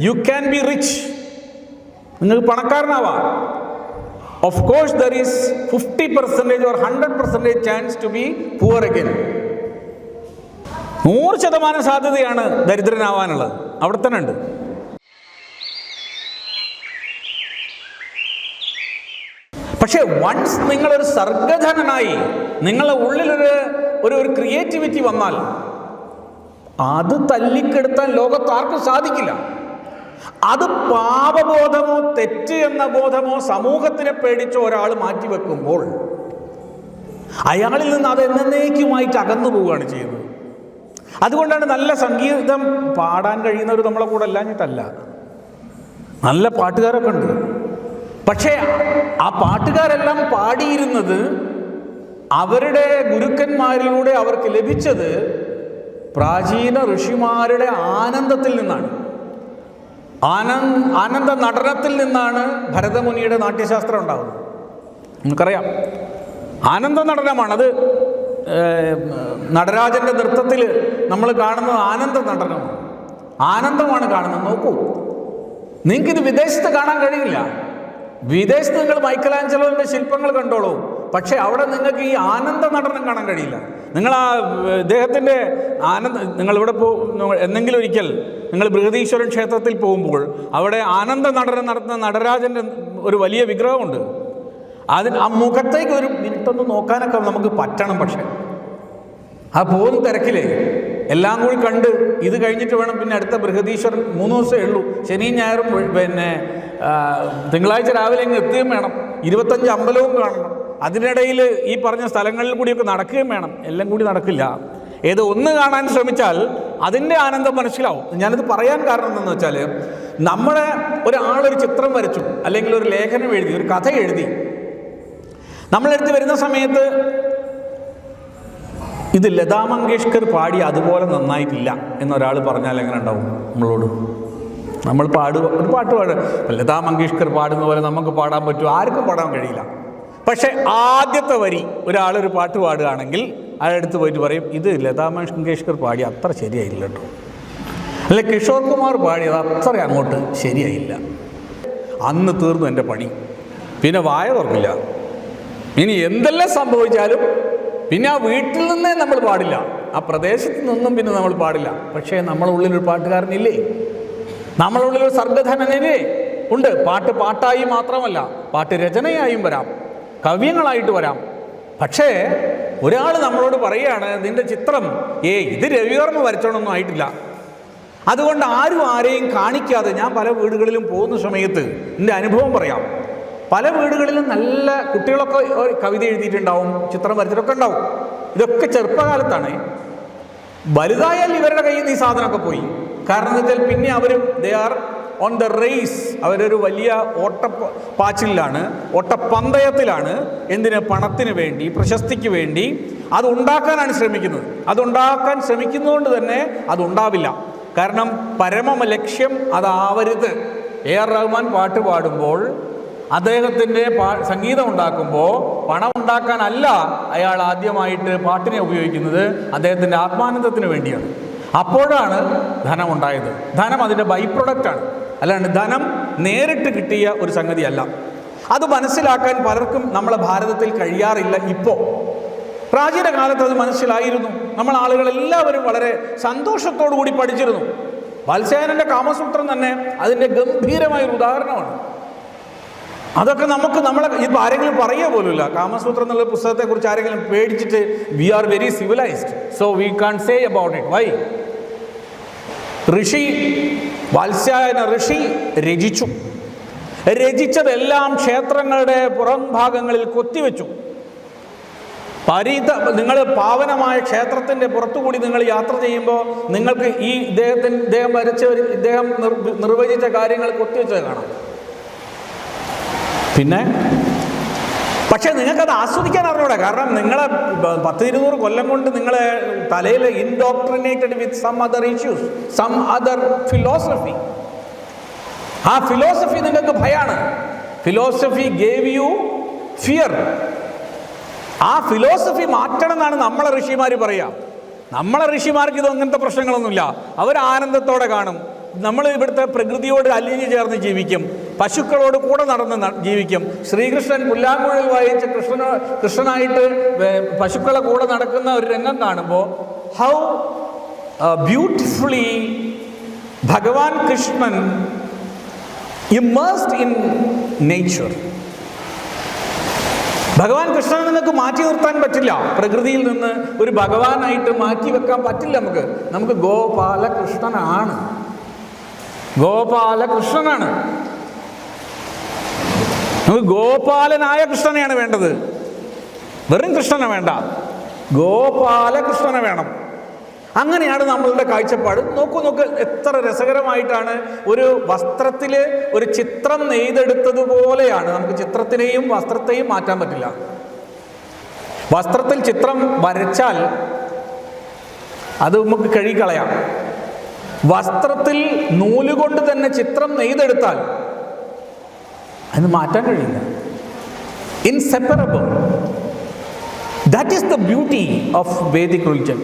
You can be rich നിങ്ങൾക്ക് പണക്കാരനാവാം. Of course there is fifty percentage or hundred percentage chance to be poor again നൂറ് ശതമാനം സാധ്യതയാണ് ദരിദ്രനാവാനുള്ളത്. അവിടെ തന്നെ ഉണ്ട്. പക്ഷേ വൺസ് നിങ്ങളൊരു സർഗധനനായി നിങ്ങളുടെ ഉള്ളിലൊരു ഒരു ഒരു ക്രിയേറ്റിവിറ്റി വന്നാൽ അത് തല്ലിക്കെടുത്താൻ ലോകത്ത് ആർക്കും സാധിക്കില്ല. അത് പാപബോധമോ തെറ്റ് എന്ന ബോധമോ സമൂഹത്തിനെ പേടിച്ചോ ഒരാൾ മാറ്റിവെക്കുമ്പോൾ അയാളിൽ നിന്ന് അത് എന്നേക്കുമായിട്ട് അകന്നു പോവുകയാണ് ചെയ്യുന്നത്. അതുകൊണ്ടാണ് നല്ല സംഗീതം പാടാൻ കഴിയുന്നവർ നമ്മളെ കൂടെ അല്ലാഞ്ഞിട്ടല്ല. നല്ല പാട്ടുകാരൊക്കെ ഉണ്ട്. പക്ഷേ ആ പാട്ടുകാരെല്ലാം പാടിയിരുന്നത് അവരുടെ ഗുരുക്കന്മാരിലൂടെ അവർക്ക് ലഭിച്ചത് പ്രാചീന ഋഷിമാരുടെ ആനന്ദത്തിൽ നിന്നാണ്. ആനന്ദ് ആനന്ദ നടനത്തിൽ നിന്നാണ് ഭരതമുനിയുടെ നാട്യശാസ്ത്രം ഉണ്ടാകുന്നത് നമുക്കറിയാം ആനന്ദ നടനമാണ്. അത് നടരാജന്റെ നൃത്തത്തിൽ നമ്മൾ കാണുന്നത് ആനന്ദ നടനമാണ്. ആനന്ദമാണ് കാണുന്നത്. നോക്കൂ. നിങ്ങൾക്കിത് വിദേശത്ത് കാണാൻ കഴിയില്ല. വിദേശത്ത് നിങ്ങൾ മൈക്കലാഞ്ചലോന്റെ ശില്പങ്ങൾ കണ്ടോളൂ. പക്ഷേ അവിടെ നിങ്ങൾക്ക് ഈ ആനന്ദ നടനം കാണാൻ കഴിയില്ല. നിങ്ങൾ ആ ഇദ്ദേഹത്തിന്റെ ആനന്ദ നിങ്ങളിവിടെ പോ എന്തെങ്കിലും ഒരിക്കൽ നിങ്ങൾ ബൃഹദീശ്വരൻ ക്ഷേത്രത്തിൽ പോകുമ്പോൾ അവിടെ ആനന്ദ നടനം നടത്തുന്ന നടരാജന്റെ ഒരു വലിയ വിഗ്രഹമുണ്ട്. അതിന് ആ മുഖത്തേക്ക് ഒരു മിനിറ്റ് ഒന്ന് നോക്കാനൊക്കെ നമുക്ക് പറ്റണം പക്ഷേ. ആ പോകുന്ന തിരക്കിലേ എല്ലാം കൂടി കണ്ട് ഇത് കഴിഞ്ഞിട്ട് വേണം പിന്നെ അടുത്ത ബൃഹദീശ്വരൻ മൂന്ന് ദിവസമേ ഉള്ളൂ. ശനിയും ഞായറും പിന്നെ തിങ്കളാഴ്ച രാവിലെ ഇങ്ങ് എത്തുകയും വേണം. ഇരുപത്തഞ്ച് അമ്പലവും കാണണം. അതിനിടയിൽ ഈ പറഞ്ഞ സ്ഥലങ്ങളിൽ കൂടിയൊക്കെ നടക്കുകയും വേണം. എല്ലാം കൂടി നടക്കില്ല. ഏത് ഒന്ന് കാണാൻ ശ്രമിച്ചാൽ അതിന്റെ ആനന്ദം മനസ്സിലാവും. ഞാനിത് പറയാൻ കാരണം എന്താണെന്ന് വെച്ചാൽ നമ്മുടെ ഒരാളൊരു ചിത്രം വരച്ചു അല്ലെങ്കിൽ ഒരു ലേഖനം എഴുതി ഒരു കഥ എഴുതി. നമ്മളെടുത്ത് വരുന്ന സമയത്ത് ഇത് ലതാ മങ്കേഷ്കർ പാടി അതുപോലെ നന്നായിട്ടില്ല എന്നൊരാൾ പറഞ്ഞാൽ എങ്ങനെ ഉണ്ടാവും നമ്മളോട്? നമ്മൾ പാടുക ഒരു പാട്ട് പാടുക. ലതാ മങ്കേഷ്കർ പാടുന്ന പോലെ നമുക്ക് പാടാൻ പറ്റുമോ? ആർക്കും പാടാൻ കഴിയില്ല. പക്ഷേ ആദ്യത്തെ വരി ഒരാളൊരു പാട്ട് പാടുകയാണെങ്കിൽ അയാളടുത്ത് പോയിട്ട് പറയും ഇത് ലതാ മങ്കേഷ്കർ പാടി അത്ര ശരിയായില്ല കേട്ടോ അല്ലെ കിഷോർ കുമാർ പാടിയത് അത്ര അങ്ങോട്ട് ശരിയായില്ല. അന്ന് തീർന്നു എന്റെ പണി. പിന്നെ വായ തുറക്കില്ല ഇനി എന്തെല്ലാം സംഭവിച്ചാലും പിന്നെ ആ വീട്ടിൽ നിന്നേ നമ്മൾ പാടില്ല. ആ പ്രദേശത്ത് നിന്നും പിന്നെ നമ്മൾ പാടില്ല. പക്ഷേ നമ്മുടെ ഉള്ളിലൊരു പാട്ടുകാരനില്ലേ? നമ്മളുള്ളിൽ ഒരു സർഗധനനില്ലേ? ഉണ്ട്. പാട്ട് പാട്ടായി മാത്രമല്ല പാട്ട് രചനയായും വരാം. കവ്യങ്ങളായിട്ട് വരാം. പക്ഷേ ഒരാൾ നമ്മളോട് പറയുകയാണ് നിന്റെ ചിത്രം ഏ ഇത് രവിവർമ്മ വരച്ചോണൊന്നും ആയിട്ടില്ല. അതുകൊണ്ട് ആരും ആരെയും കാണിക്കാതെ ഞാൻ പല വീടുകളിലും പോകുന്ന സമയത്ത് എന്റെ അനുഭവം പറയാം. പല വീടുകളിലും നല്ല കുട്ടികളൊക്കെ കവിത എഴുതിയിട്ടുണ്ടാവും ചിത്രം വരച്ചിട്ടൊക്കെ ഉണ്ടാവും. ഇതൊക്കെ ചെറുപ്പകാലത്താണ്. വലുതായാൽ ഇവരുടെ കയ്യിൽ നിന്ന് ഈ സാധനമൊക്കെ പോയി. കാരണം എന്താ വെച്ചാൽ പിന്നെ അവരും they are on the race അവരൊരു വലിയ ഓട്ട പാച്ചിലാണ് ഓട്ടപ്പന്തയത്തിലാണ് എന്തിന് പണത്തിന് വേണ്ടി പ്രശസ്തിക്ക് വേണ്ടി അത് ഉണ്ടാക്കാനാണ് ശ്രമിക്കുന്നത്. അതുണ്ടാക്കാൻ ശ്രമിക്കുന്നതുകൊണ്ട് തന്നെ അതുണ്ടാവില്ല കാരണം പരമ ലക്ഷ്യം അതാവരുത്. എ ആർ റഹ്മാൻ പാട്ട് പാടുമ്പോൾ അദ്ദേഹത്തിന്റെ പാ സംഗീതം ഉണ്ടാക്കുമ്പോൾ പണം ഉണ്ടാക്കാനല്ല അയാൾ ആദ്യമായിട്ട് പാട്ടിനെ ഉപയോഗിക്കുന്നത് അദ്ദേഹത്തിന്റെ ആത്മാനന്ദത്തിന് വേണ്ടിയാണ്. അപ്പോഴാണ് ധനമുണ്ടായത്. ധനം അതിന്റെ ബൈ പ്രൊഡക്റ്റാണ് അല്ലാണ്ട് ധനം നേരിട്ട് കിട്ടിയ ഒരു സംഗതിയല്ല. അത് മനസ്സിലാക്കാൻ പലർക്കും നമ്മളെ ഭാരതത്തിൽ കഴിയാറില്ല ഇപ്പോൾ പ്രാചീന കാലത്ത് അത് മനസ്സിലായിരുന്നു. നമ്മൾ ആളുകൾ എല്ലാവരും വളരെ സന്തോഷത്തോടു കൂടി പഠിച്ചിരുന്നു. വത്സേനന്റെ കാമസൂത്രം തന്നെ അതിന്റെ ഗംഭീരമായ ഒരു ഉദാഹരണമാണ്. അതൊക്കെ നമുക്ക് നമ്മളെ ഇപ്പം ആരെങ്കിലും പറയുക പോലുമില്ല. കാമസൂത്രം എന്നുള്ള പുസ്തകത്തെക്കുറിച്ച് ആരെങ്കിലും പേടിച്ചിട്ട് we are very civilised so we can say about it why ഋഷി വാത്സ്യായന ഋഷി രചിച്ചു. രചിച്ചതെല്ലാം ക്ഷേത്രങ്ങളുടെ പുറം ഭാഗങ്ങളിൽ കൊത്തിവെച്ചു. പരീത നിങ്ങൾ പാവനമായ ക്ഷേത്രത്തിന്റെ പുറത്തുകൂടി നിങ്ങൾ യാത്ര ചെയ്യുമ്പോൾ നിങ്ങൾക്ക് ഈ ഇദ്ദേഹത്തിന് ഇദ്ദേഹം വരച്ച ഇദ്ദേഹം നിർ- നിർവചിച്ച കാര്യങ്ങൾ കൊത്തിവെച്ചത് കാണാം. പിന്നെ? പക്ഷേ നിങ്ങൾക്കത് ആസ്വദിക്കാൻ അറിഞ്ഞൂടെ. കാരണം നിങ്ങളെ പത്ത് ഇരുന്നൂറ് കൊല്ലം കൊണ്ട് നിങ്ങളെ തലയിൽ indoctrinated with some other issues some other philosophy ആ ഫിലോസഫി നിങ്ങൾക്ക് ഭയാണ്. ഫിലോസഫി ഗേവ് യു ഫിയർ ആ ഫിലോസഫി മാറ്റണം എന്നാണ് നമ്മളെ ഋഷിമാർ പറയുക നമ്മളെ ഋഷിമാർക്ക് ഇത് അങ്ങനത്തെ പ്രശ്നങ്ങളൊന്നുമില്ല. അവർ ആനന്ദത്തോടെ കാണും. നമ്മൾ ഇവിടുത്തെ പ്രകൃതിയോട് അലിഞ്ഞു ചേർന്ന് ജീവിക്കും. പശുക്കളോട് കൂടെ നടന്ന് ജീവിക്കും. ശ്രീകൃഷ്ണൻ പുല്ലാങ്കുഴൽ വായിച്ച് കൃഷ്ണനോ കൃഷ്ണനായിട്ട് പശുക്കളെ കൂടെ നടക്കുന്ന ഒരു രംഗം കാണുമ്പോൾ ഹൗ ബ്യൂട്ടിഫുള്ളി ഭഗവാൻ കൃഷ്ണൻ ഇമേഴ്സ്ഡ് ഇൻ നേച്ചർ ഭഗവാൻ കൃഷ്ണനെ നിങ്ങൾക്ക് മാറ്റി നിർത്താൻ പറ്റില്ല. പ്രകൃതിയിൽ നിന്ന് ഒരു ഭഗവാനായിട്ട് മാറ്റി വെക്കാൻ പറ്റില്ല നമുക്ക്. നമുക്ക് ഗോപാലകൃഷ്ണനാണ്. ഗോപാലകൃഷ്ണനാണ്. നമുക്ക് ഗോപാലനായ കൃഷ്ണനെയാണ് വേണ്ടത്. വെറും കൃഷ്ണനെ വേണ്ട. ഗോപാലകൃഷ്ണനെ വേണം. അങ്ങനെയാണ് നമ്മളുടെ കാഴ്ചപ്പാട്. നോക്കൂ നോക്ക് എത്ര രസകരമായിട്ടാണ് ഒരു വസ്ത്രത്തിൽ ഒരു ചിത്രം നെയ്തെടുത്തതുപോലെയാണ്. നമുക്ക് ചിത്രത്തിനെയും വസ്ത്രത്തെയും മാറ്റാൻ പറ്റില്ല. വസ്ത്രത്തിൽ ചിത്രം വരച്ചാൽ അത് നമുക്ക് കഴുകിക്കളയാം. വസ്ത്രത്തിൽ നൂലുകൊണ്ട് തന്നെ ചിത്രം നെയ്തെടുത്താൽ അത് മാറ്റാൻ കഴിയില്ല. Inseparable that is the beauty of Vedic religion